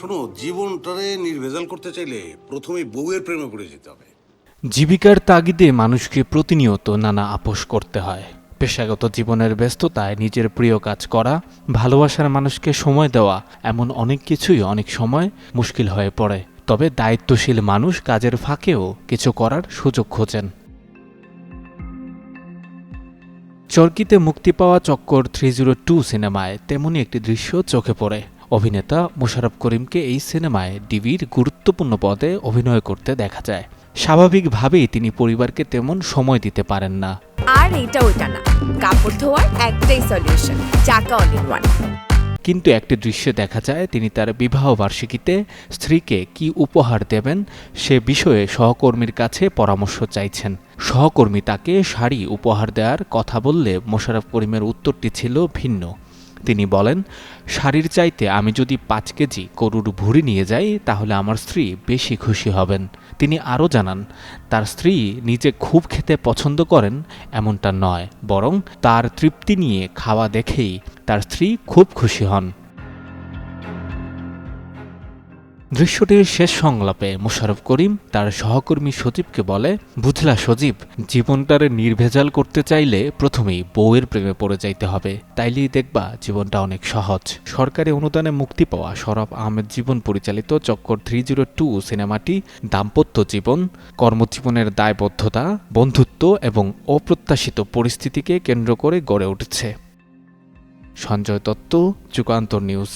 শোনো, জীবনটারে নির্ভেজাল করতে চাইলে প্রথমে বউয়ের প্রেমে পড়ে যেতে হবে। জীবিকার তাগিদে মানুষকে প্রতিনিয়ত নানা আপোষ করতে হয়। পেশাগত জীবনের ব্যস্ততায় নিজের প্রিয় কাজ করা, ভালোবাসার মানুষকে সময় দেওয়া, এমন অনেক কিছুই অনেক সময় মুশকিল হয়ে পড়ে। তবে দায়িত্বশীল মানুষ কাজের ফাঁকেও কিছু করার সুযোগ খোঁজেন। চরকিতে মুক্তি পাওয়া চক্কর থ্রি জিরো টু সিনেমায় তেমনই একটি দৃশ্য চোখে পড়ে। অভিনেতা মোশাররফ করিমকে এই সিনেমায় ডিবির গুরুত্বপূর্ণ পদে অভিনয় করতে দেখা যায়। স্বাভাবিকভাবেই তিনি পরিবারকে তেমন সময় দিতে পারেন না। আর এটা ওটা না। কাপড় ধোয়ার একটাই সলিউশন চাকা অল ইন ওয়ান কিন্তু একটি দৃশ্যে দেখা যায় তিনি তার বিবাহ বার্ষিকীতে স্ত্রীকে কি উপহার দেবেন সে বিষয়ে সহকর্মীর কাছে পরামর্শ চাইছেন। সহকর্মী তাকে শাড়ি উপহার দেওয়ার কথা বললে মোশাররফ করিমের উত্তরটি ছিল ভিন্ন। তিনি বলেন, শাড়ির চাইতে আমি যদি পাঁচ কেজি গরুর ভুড়ি নিয়ে যাই, তাহলে আমার স্ত্রী বেশি খুশি হবেন। তিনি আরও জানান, তার স্ত্রী নিজে খুব খেতে পছন্দ করেন, এমনটা নয়, বরং তার তৃপ্তি নিয়ে খাওয়া দেখেই তার স্ত্রী খুব খুশি হন। দৃশ্যটির শেষ সংলাপে মোশাররফ করিম তার সহকর্মী সজীবকে বলে, বুঝলা সজীব, জীবনটারে নির্ভেজাল করতে চাইলে প্রথমেই বউয়ের প্রেমে পড়ে যাইতে হবে। তাইলেই দেখবা জীবনটা অনেক সহজ। সরকারি অনুদানে মুক্তি পাওয়া সরব আহমেদ জীবন পরিচালিত চক্কর থ্রি জিরো টু সিনেমাটি দাম্পত্য জীবন, কর্মজীবনের দায়বদ্ধতা, বন্ধুত্ব এবং অপ্রত্যাশিত পরিস্থিতিকে কেন্দ্র করে গড়ে উঠেছে। সঞ্জয় দত্ত, যুগান্তর নিউজ।